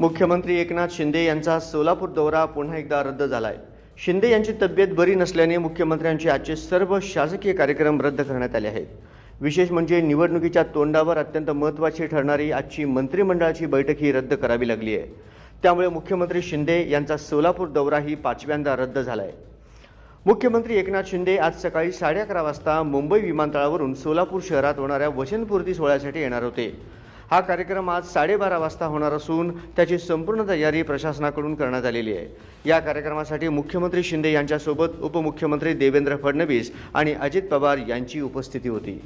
मुख्यमंत्री एकनाथ शिंदे यांचा सोलापूर दौरा पुन्हा एकदा रद्द झाला आहे शिंदे यांची तब्येत बरी नसल्याने मुख्यमंत्र्यांचे आजचे सर्व शासकीय कार्यक्रम रद्द करण्यात आले आहेत. विशेष म्हणजे निवडणुकीच्या तोंडावर अत्यंत महत्त्वाची ठरणारी आजची मंत्रिमंडळाची बैठक ही रद्द करावी लागली आहे. त्यामुळे मुख्यमंत्री शिंदे यांचा सोलापूर दौराही पाचव्यांदा रद्द झाला आहे मुख्यमंत्री एकनाथ शिंदे आज सकाळी साडे अकरा वाजता मुंबई विमानतळावरून सोलापूर शहरात होणाऱ्या वचनपूर्ती सोहळ्यासाठी येणार होते. हा कार्यक्रम आज साडेबारा वाजता होणार असून त्याची संपूर्ण तयारी प्रशासनाकडून करण्यात आलेली आहे. या कार्यक्रमासाठी मुख्यमंत्री शिंदे यांच्यासोबत उपमुख्यमंत्री देवेंद्र फडणवीस आणि अजित पवार यांची उपस्थिती होती.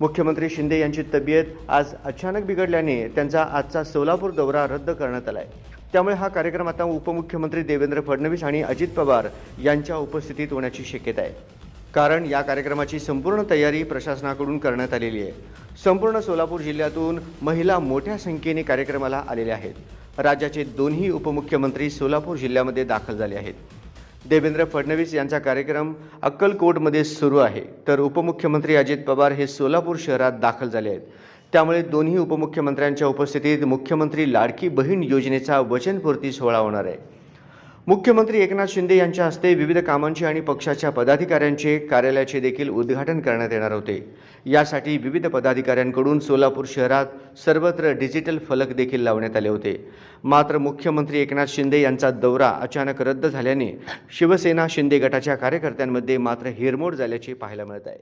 मुख्यमंत्री शिंदे यांची तब्येत आज अचानक बिघडल्याने त्यांचा आजचा सोलापूर दौरा रद्द करण्यात आला आहे त्यामुळे हा कार्यक्रम आता उपमुख्यमंत्री देवेंद्र फडणवीस आणि अजित पवार यांच्या उपस्थितीत होण्याची शक्यता आहे. कारण या कार्यक्रमाची संपूर्ण तयारी प्रशासनाकडून करण्यात आलेली आहे. संपूर्ण सोलापूर जिल्ह्यातून महिला मोठ्या संख्येने कार्यक्रमाला आलेल्या आहेत. राज्याचे दोन्ही उपमुख्यमंत्री सोलापूर जिल्ह्यामध्ये दाखल झाले आहेत. देवेंद्र फडणवीस यांचा कार्यक्रम अक्कलकोटमध्ये सुरू आहे. तर उपमुख्यमंत्री अजित पवार हे सोलापूर शहरात दाखल झाले आहेत. त्यामुळे दोन्ही उपमुख्यमंत्र्यांच्या उपस्थितीत मुख्यमंत्री लाडकी बहीण योजनेचा वचनपूर्ती सोहळा होणार आहे. मुख्यमंत्री एकनाथ शिंदे यांच्या हस्ते विविध कामांचे आणि पक्षाच्या पदाधिकाऱ्यांचे कार्यालयाचे देखील उद्घाटन करण्यात येणार होते. यासाठी विविध पदाधिकाऱ्यांकडून सोलापूर शहरात सर्वत्र डिजिटल फलक देखील लावण्यात आले होते. मात्र मुख्यमंत्री एकनाथ शिंदे यांचा दौरा अचानक रद्द झाल्याने शिवसेना शिंदे गटाच्या कार्यकर्त्यांमध्ये मात्र हिरमोड झाल्याचे पाहायला मिळत आहे.